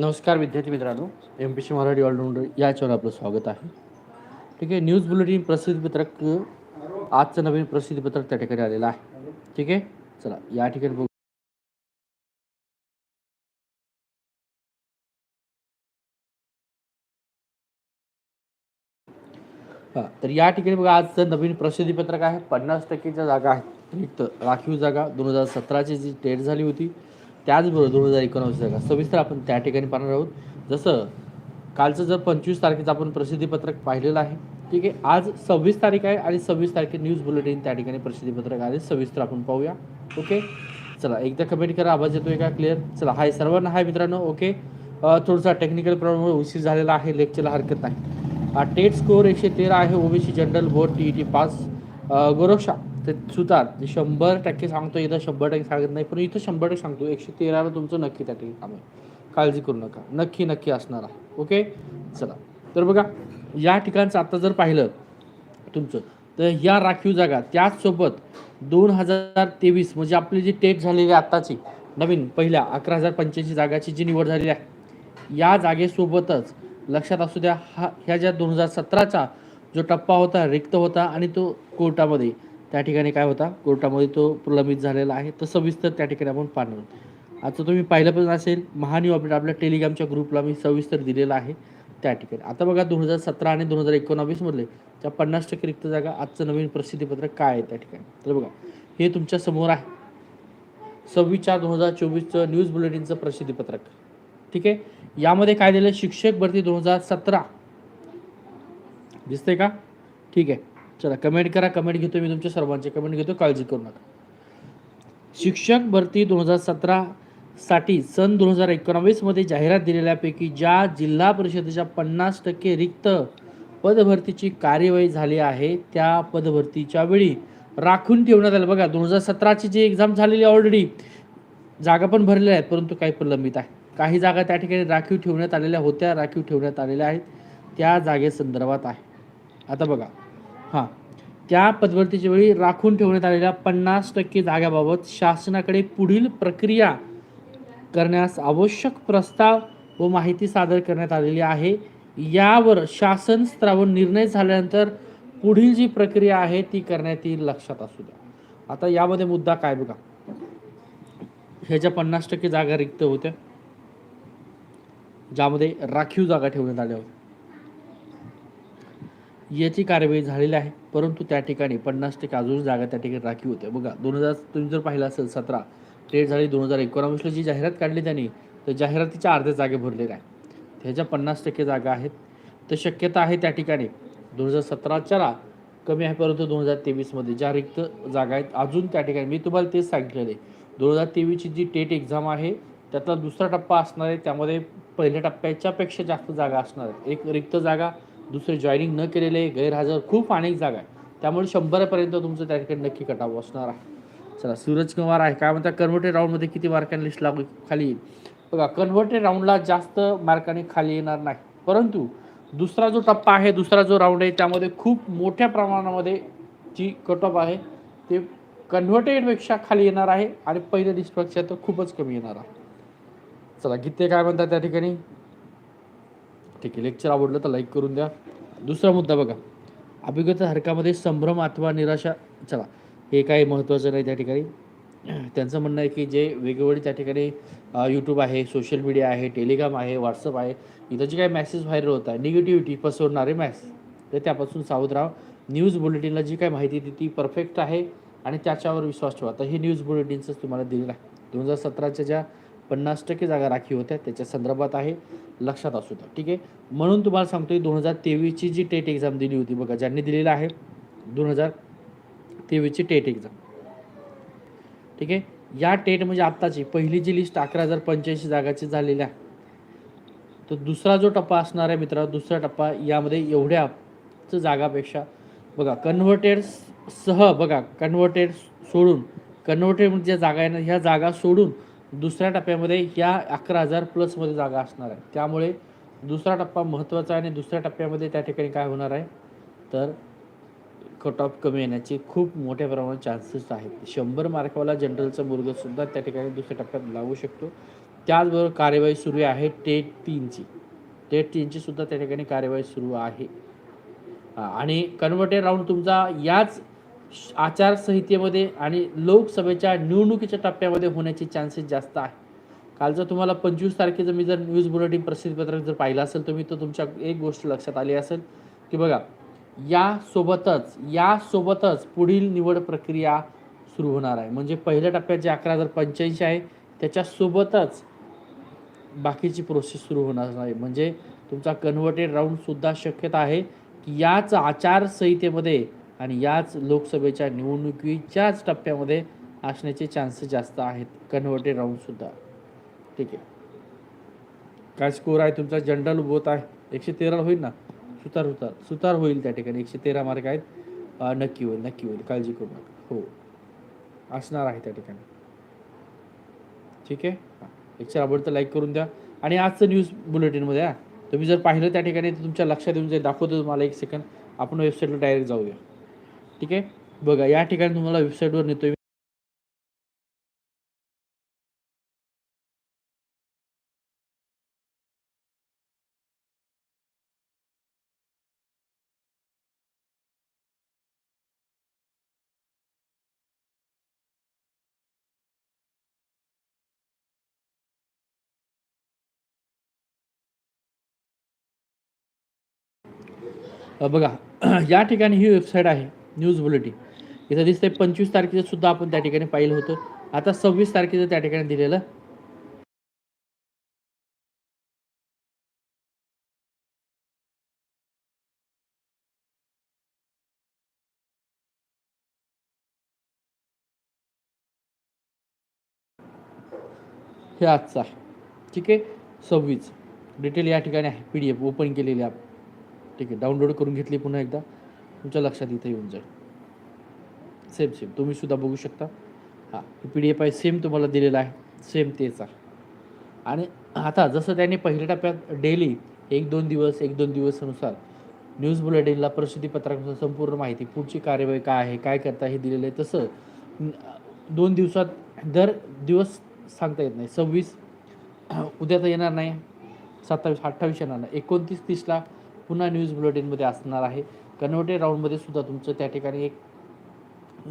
नमस्कार विद्यार्थी मित्रांनो M P C Marathi allrounder याच्यावर आपलं स्वागत आहे. ठीक आहे न्यूज बुलेटिन प्रसिद्धीपत्रक आजचं नवीन प्रसिद्धीपत्रक त्या ठिकाणी आलेलं आहे. ठीक आहे चला या ठिकाणी बघू. हां तर या ठिकाणी बघा आजचं नवीन प्रसिद्धीपत्रक आहे. पन्नास टक्केच्या जागा आहेत. रिक्त राखीव जागा दोन हजार सतराची जी डेट झाली होती त्याचबरोबर दोन हजार एकोणावीस जागा. सविस्तर आपण त्या ठिकाणी पाहणार आहोत. जसं कालचं जर पंचवीस तारखेचं आपण प्रसिद्धीपत्रक पाहिलेलं आहे ठीक आहे? आज सव्वीस तारीख आहे आणि सव्वीस तारखे न्यूज बुलेटिन त्या ठिकाणी प्रसिद्धीपत्रक आले. सविस्तर आपण पाहूया. ओके? चला एकदा कमेंट करा. आवाज येतोय का? क्लिअर चला हाय सर्वांना. हाय मित्रांनो. ओके? थोडासा टेक्निकल प्रॉब्लेम उशीर झालेला आहे. लेक्चरला हरकत नाही. हा टेट स्कोअर एकशे तेरा आहे. OBC general board T E T pass गोरक्षा ते सुतार शंभर टक्के सांगतो इथं शंभर टक्के सांगत नाही पण इथं शंभर टक्के सांगतो एकशे तेराला तुमचं नक्की त्या ठिकाणी काम आहे. काळजी करू नका. नक्की नक्की असणार आहे. ओके चला. तर बघा या ठिकाणचं आता जर पाहिलं तुमचं तर या राखीव जागा त्याचसोबत दोन हजार तेवीस म्हणजे आपली जी टेट झालेली आहे आत्ताची नवीन पहिल्या अकरा हजार पंच्याऐंशी जागाची जी निवड झालेली आहे या जागेसोबतच लक्षात असू द्या हा ह्या ज्या दोन हजार सतराचा जो टप्पा होता रिक्त होता आणि तो कोर्टामध्ये त्या ठिकाणी काय होता? कोर्टामध्ये तो प्रलंबित झालेला आहे. तर सविस्तर त्या ठिकाणी आपण पाहणार आता तुम्ही पाहिलं पण असेल महान्यू अपडेट आपल्या टेलिग्रामच्या ग्रुपला मी सविस्तर दिलेला आहे त्या ठिकाणी. आता बघा दोन हजार सतरा आणि दोन हजार एकोणावीसमधले त्या पन्नास टक्के रिक्त जागा आजचं नवीन प्रसिद्धीपत्रक काय आहे त्या ठिकाणी? तर बघा हे तुमच्यासमोर आहे. सव्वीस चार दोन हजार चोवीसचं न्यूज बुलेटिनचं प्रसिद्धीपत्रक ठीक आहे? यामध्ये काय दिलं शिक्षक भरती दोन हजार सतरा. दिसतंय का? ठीक आहे. चला कमेंट करा कमेंट घेतो मी तुमच्या सर्वांचे. कमेंट घेतो काळजी करू नका. शिक्षक भरती दोन हजार सतरा साठी सन दोन हजार एकोणावीसमध्ये जाहिरात दिलेल्यापैकी ज्या जिल्हा परिषदेच्या पन्नास टक्के रिक्त पदभरतीची कार्यवाही झाली आहे त्या पदभरतीच्या वेळी राखून ठेवण्यात आलं. बघा दोन हजार सतराची जी एक्झाम झालेली ऑलरेडी जागा पण भरलेल्या आहेत परंतु काही प्रलंबित आहे. काही जागा त्या ठिकाणी राखीव ठेवण्यात आलेल्या होत्या राखीव ठेवण्यात आलेल्या आहेत. त्या जागेसंदर्भात आहे. आता बघा हां. त्या पदभरतीच्या वेळी राखून ठेवण्यात आलेल्या पन्नास टक्के जागाबाबत शासनाकडे पुढील प्रक्रिया करण्यास आवश्यक प्रस्ताव व माहिती सादर करण्यात आलेली आहे. यावर शासन स्तरावर निर्णय झाल्यानंतर पुढील जी प्रक्रिया आहे ती करण्यात येईल लक्षात असू द्या. आता यामध्ये मुद्दा काय बघा. ह्याच्या पन्नास टक्के जागा रिक्त होत्या. ज्यामध्ये राखीव जागा ठेवण्यात आल्या होत्या. याची कारवाई झालेली आहे. परंतु त्या ठिकाणी पन्नास टक्के अजून जागा त्या ठिकाणी राखीव होत्या. बघा दोन हजार तुम्ही जर पाहिलं असेल सतरा ट्रेड झाली दोन हजार एकोणावीसला जी जाहिरात काढली त्यांनी तर जाहिरातीच्या अर्ध्या जागे भरलेल्या आहेत. त्याच्या पन्नास टक्के जागा आहेत. तर शक्यता आहे त्या ठिकाणी दोन हजार सतराच्या कमी आहे परंतु दोन हजार तेवीसमध्ये ज्या रिक्त जागा आहेत अजून त्या ठिकाणी मी तुम्हाला तेच सांगितलेलं आहे. दोन हजार तेवीसची जी टेट एक्झाम आहे त्यातला दुसरा टप्पा असणार आहे. त्यामध्ये पहिल्या टप्प्याच्यापेक्षा जास्त जागा असणार आहेत. एक रिक्त जागा दुसरे जॉईनिंग न केलेले गैरहजर खूप अनेक जागा आहे त्यामुळे शंभरापर्यंत तुमचं त्या ठिकाणी नक्की कटाव असणार आहे. चला सूरज कुमार आहे. काय म्हणता कन्व्हर्टेड राऊंडमध्ये किती मार्कांनी लिस्ट लागू खाली येईल? बघा कन्व्हर्टेड राऊंडला जास्त मार्कांनी खाली येणार नाही. परंतु दुसरा जो टप्पा आहे दुसरा जो राऊंड आहे त्यामध्ये खूप मोठ्या प्रमाणामध्ये जी कट ऑफ आहे ते कन्व्हर्टेडपेक्षा खाली येणार आहे आणि पहिल्या लिस्टपेक्षा तर खूपच कमी येणार आहे. चला गीते काय म्हणतात त्या ठिकाणी? ठीक आहे. लेक्चर आवडलं तर लाईक करून द्या. दुसरा मुद्दा बघा. अभिगत हरकामध्ये संभ्रम अथवा निराशा चला हे काही महत्त्वाचं नाही त्या ठिकाणी. त्यांचं म्हणणं आहे की जे वेगवेगळे त्या ठिकाणी यूट्यूब आहे सोशल मीडिया आहे टेलिग्राम आहे व्हॉट्सअप आहे इथं जे काही मॅसेज व्हायरल होत आहे निगेटिव्हिटी पसरवणारे मॅसेज तर त्यापासून सावध राहा. न्यूज बुलेटिनला जी काही माहिती ती ती परफेक्ट आहे आणि त्याच्यावर विश्वास ठेवा. तर हे न्यूज बुलेटिनचंच तुम्हाला दिलेलं आहे. दोन हजार सतराच्या ज्या पन्नास टक्के जागा राखीव होत्या त्याच्या संदर्भात आहे लक्षात असू द्या. ठीक आहे? म्हणून तुम्हाला सांगतोय दोन हजार तेवीसची जी टेट एक्झाम दिली होती बघा ज्यांनी दिलेली आहे दोन हजार तेवीसची टेट एक्झाम. ठीक आहे? या टेट म्हणजे आत्ताची पहिली जी लिस्ट अकरा हजार पंच्याऐंशी जागाची झालेली आहे तर दुसरा जो टप्पा असणार आहे मित्र दुसरा टप्पा यामध्ये एवढ्याच जागापेक्षा बघा कन्व्हर्टेड सह बघा कन्व्हर्टेड सोडून कन्व्हर्टेड म्हणजे ज्या जागा आहे ना ह्या जागा सोडून दुसऱ्या टप्प्यामध्ये या अकरा हजार प्लसमध्ये जागा असणार आहे. त्यामुळे दुसरा टप्पा महत्त्वाचा आहे आणि दुसऱ्या टप्प्यामध्ये त्या ठिकाणी काय होणार आहे? तर कट ऑफ कमी येण्याचे खूप मोठ्या प्रमाणात चान्सेस आहेत. शंभर मार्कावाला जनरलचा मुलगासुद्धा त्या ठिकाणी दुसऱ्या टप्प्यात लागू शकतो. त्याचबरोबर कार्यवाही सुरू आहे टेट तीनची टेट तीनची सुद्धा त्या ठिकाणी कार्यवाही सुरू आहे. आणि कन्व्हर्टेड राऊंड तुमचा याच आचारसंहितेमध्ये आणि लोकसभेच्या निवडणुकीच्या टप्प्यामध्ये होण्याचे चान्सेस जास्त आहे. कालचं तुम्हाला पंचवीस तारखेचं मी जर न्यूज बुलेटिन प्रसिद्धीपत्रक जर पाहिलं असेल तुम्ही तर तुमच्या एक गोष्ट लक्षात आली असेल की बघा यासोबतच यासोबतच पुढील निवड प्रक्रिया सुरू होणार आहे. म्हणजे पहिल्या टप्प्यात जे अकरा हजार पंच्याऐंशी आहे त्याच्यासोबतच बाकीची प्रोसेस सुरू होणार आहे. म्हणजे तुमचा कन्व्हर्टेड राऊंडसुद्धा शक्यता आहे की याच आचारसंहितेमध्ये आणि याच लोकसभेच्या निवडणुकीच्याच टप्प्यामध्ये असण्याचे चान्सेस जास्त आहेत. कन्व्हर्टेड राऊंडसुद्धा ठीक आहे. काय स्कोर आहे तुमचा? जनरल बोत आहे. एकशे तेरा होईल ना? सुतार सुतार. सुतार होईल त्या ठिकाणी. एकशे तेरा मार्क आहेत. नक्की होईल नक्की होईल. काळजी करू नका. हो. असणार आहे त्या ठिकाणी. ठीक आहे? हां आवडतं लाईक करून द्या. आणि आजचं न्यूज बुलेटिनमध्ये तुम्ही जर पाहिलं त्या ठिकाणी तुमच्या लक्षात येऊन जे दाखवतो तुम्हाला एक सेकंड आपण वेबसाईटला डायरेक्ट जाऊया. ठीक आहे? बघा या ठिकाणी तुम्हाला वेबसाईटवर नेतोय बघा या ठिकाणी ही वेबसाईट आहे. News bulletin. इथं दिसतंय पंचवीस तारखेचं सुद्धा आपण त्या ठिकाणी पाहिलं होतं. आता सव्वीस तारखेचं त्या ठिकाणी दिलेलं. हे आजचा. आहे ठीक आहे? सव्वीस. डिटेल या ठिकाणी आहे. पी डी एफ ओपन केलेली आप. ठीक आहे. डाउनलोड करून घेतली पुन्हा एकदा. तुमच्या लक्षात इथं येऊन जाईल. सेम सेम तुम्ही सुद्धा बघू शकता. हां पी डी एफ आहे. सेम तुम्हाला दिलेला आहे. सेम तेच आहे. आणि आता जसं त्यांनी पहिल्या टप्प्यात डेली एक दोन दिवस एक दोन दिवसानुसार न्यूज बुलेटिनला प्रसिद्धीपत्रानुसार संपूर्ण माहिती पुढची कार्यवाही काय आहे काय करता हे दिलेलं आहे तसं दोन दिवसात दर दिवस सांगता येत नाही. सव्वीस उद्या तर येणार नाही. सत्तावीस अठ्ठावीस येणार नाही. एकोणतीस तीसला पुन्हा न्यूज बुलेटिनमध्ये असणार आहे. कन्व्हर्टेड राऊंडमध्ये सुद्धा तुमचं त्या ठिकाणी एक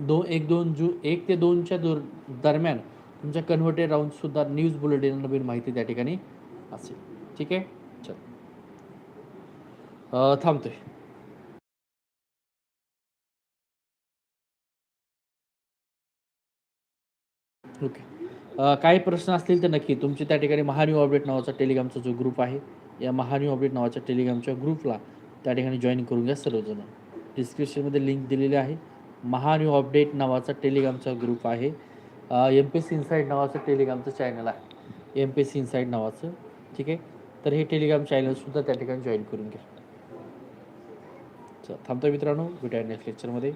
दो एक दोन जू एक ते दोनच्या दूर दरम्यान तुमच्या कन्व्हर्टेड राऊंडसुद्धा न्यूज बुलेटिन नवीन माहिती त्या ठिकाणी असेल. ठीक आहे? चल. थांबतोय. ओके. काही प्रश्न असतील तर नक्की. तुमचे त्या ठिकाणी महान्यू अपडेट नावाचा टेलिग्रामचा जो ग्रुप आहे या महान्यू अपडेट नावाच्या टेलिग्रामच्या ग्रुपला त्या ठिकाणी जॉईन करून घ्या सर्वजण. डिस्क्रिप्शनमध्ये लिंक दिलेली आहे. महान्यू अपडेट नावाचा टेलिग्रामचा ग्रुप आहे. M P S C inside नावाचं टेलिग्रामचं चॅनल आहे. M P S C inside नावाचं. ठीक आहे? तर हे टेलिग्राम चॅनलसुद्धा त्या ठिकाणी जॉईन करून घ्या. थांबतो मित्रांनो. भेटूया नेक्स्ट लेक्चरमध्ये